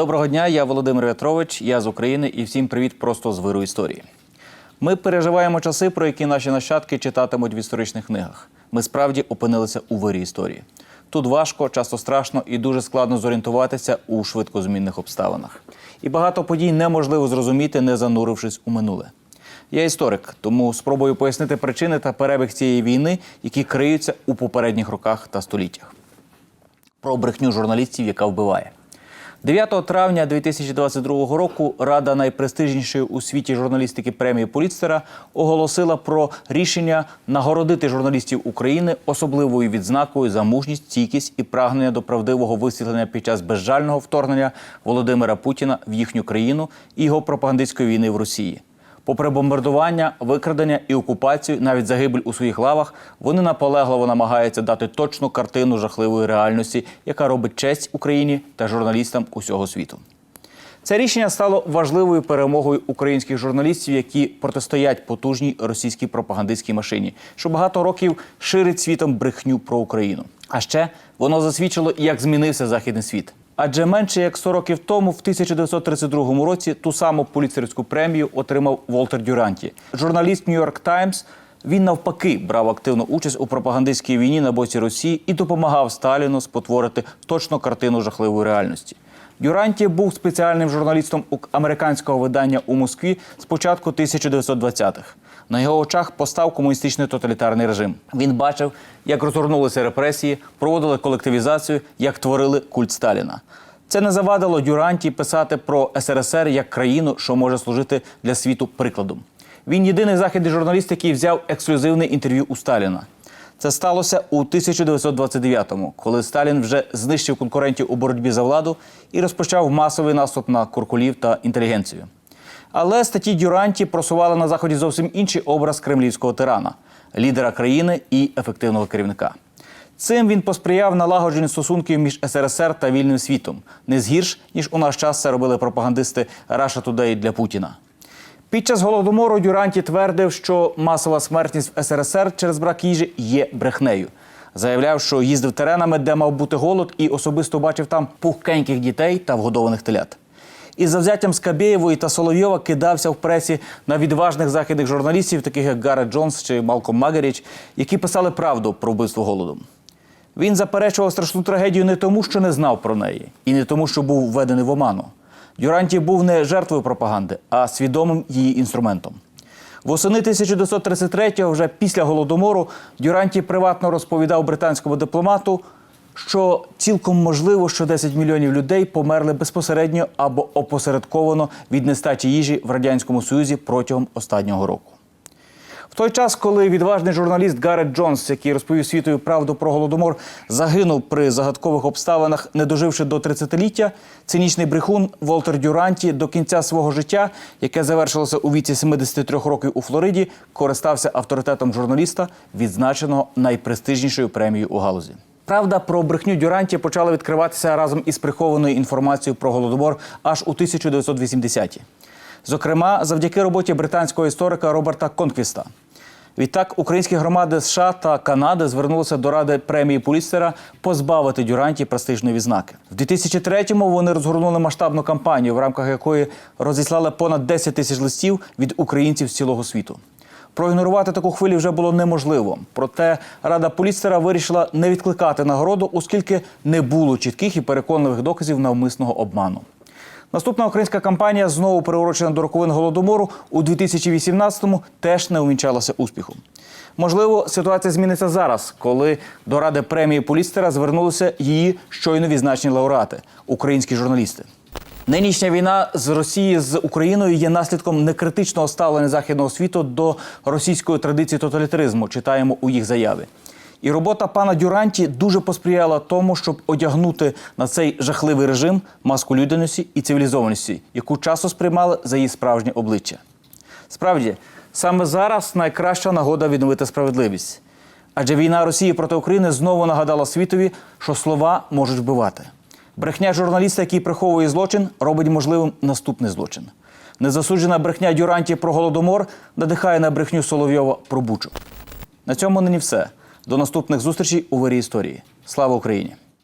Доброго дня, я Володимир Вятрович, я з України і всім привіт просто з виру історії. Ми переживаємо часи, про які наші нащадки читатимуть в історичних книгах. Ми справді опинилися у вирі історії. Тут важко, часто страшно і дуже складно зорієнтуватися у швидкозмінних обставинах. І багато подій неможливо зрозуміти, не занурившись у минуле. Я історик, тому спробую пояснити причини та перебіг цієї війни, які криються у попередніх роках та століттях. Про брехню журналістів, яка вбиває. 9 травня 2022 року Рада найпрестижнішої у світі журналістики премії Поліцтера оголосила про рішення нагородити журналістів України особливою відзнакою за мужність, стійкість і прагнення до правдивого висвітлення під час безжального вторгнення Володимира Путіна в їхню країну і його пропагандистської війни в Росії. Попри бомбардування, викрадення і окупацію, навіть загибель у своїх лавах, вони наполегливо намагаються дати точну картину жахливої реальності, яка робить честь Україні та журналістам усього світу. Це рішення стало важливою перемогою українських журналістів, які протистоять потужній російській пропагандистській машині, що багато років ширить світом брехню про Україну. А ще воно засвідчило, як змінився західний світ. Адже менше як 100 років тому, в 1932 році, ту саму поліцейську премію отримав Волтер Дюранті, журналіст Нью-Йорк Таймс. Він навпаки брав активну участь у пропагандистській війні на боці Росії і допомагав Сталіну спотворити точну картину жахливої реальності. Дюранті був спеціальним журналістом американського видання у Москві з початку 1920-х. На його очах постав комуністичний тоталітарний режим. Він бачив, як розгорнулися репресії, проводили колективізацію, як творили культ Сталіна. Це не завадило Дюранті писати про СРСР як країну, що може служити для світу прикладом. Він єдиний західний журналіст, який взяв ексклюзивне інтерв'ю у Сталіна. Це сталося у 1929-му, коли Сталін вже знищив конкурентів у боротьбі за владу і розпочав масовий наступ на куркулів та інтелігенцію. Але статті Дюранті просували на заході зовсім інший образ кремлівського тирана лідера країни і ефективного керівника. Цим він посприяв налагодженню стосунків між СРСР та вільним світом, не згірш ніж у наш час це робили пропагандисти Russia Today для Путіна. Під час голодомору Дюранті твердив, що масова смертність в СРСР через брак їжі є брехнею. Заявляв, що їздив теренами, де мав бути голод, і особисто бачив там пухкеньких дітей та вгодованих телят. Із завзяттям Скабєєвої та Соловйова кидався в пресі на відважних західних журналістів, таких як Гаррет Джонс чи Малком Магеріч, які писали правду про вбивство голодом. Він заперечував страшну трагедію не тому, що не знав про неї, і не тому, що був введений в оману. Дюранті був не жертвою пропаганди, а свідомим її інструментом. Восени 1933-го, вже після голодомору, Дюранті приватно розповідав британському дипломату, що цілком можливо, що 10 мільйонів людей померли безпосередньо або опосередковано від нестачі їжі в радянському союзі протягом останнього року. В той час, коли відважний журналіст Гаррет Джонс, який розповів світові правду про голодомор, загинув при загадкових обставинах, не доживши до 30-ліття, цинічний брехун Волтер Дюранті до кінця свого життя, яке завершилося у віці 73 років у Флориді, користався авторитетом журналіста, відзначеного найпрестижнішою премією у галузі. Правда про брехню Дюранті почала відкриватися разом із прихованою інформацією про голодомор аж у 1980-ті. Зокрема, завдяки роботі британського історика Роберта Конквіста. Відтак, українські громади США та Канади звернулися до ради премії Пулістера позбавити Дюранті престижної відзнаки. В 2003-му вони розгорнули масштабну кампанію, в рамках якої розіслали понад 10 тисяч листів від українців з цілого світу. Проігнорувати таку хвилю вже було неможливо. Проте Рада Полістера вирішила не відкликати нагороду, оскільки не було чітких і переконливих доказів навмисного обману. Наступна українська кампанія, знову приурочена до роковин голодомору, у 2018-му теж не увінчалася успіхом. Можливо, ситуація зміниться зараз, коли до ради премії Полістера звернулися її щойно відзначені лауреати українські журналісти. Нинішня війна з Росії з Україною є наслідком некритичного ставлення західного світу до російської традиції тоталітаризму. Читаємо у їх заяві. І робота пана Дюранті дуже посприяла тому, щоб одягнути на цей жахливий режим маску людяності і цивілізованості, яку часто сприймали за її справжнє обличчя. Справді, саме зараз найкраща нагода відновити справедливість. Адже війна Росії проти України знову нагадала світові, що слова можуть вбивати. Брехня журналіста, який приховує злочин, робить можливим наступний злочин. Незасуджена брехня Дюранті про голодомор надихає на брехню Соловйова про Бучу. На цьому нині все. До наступних зустрічей у вирі історії. Слава Україні!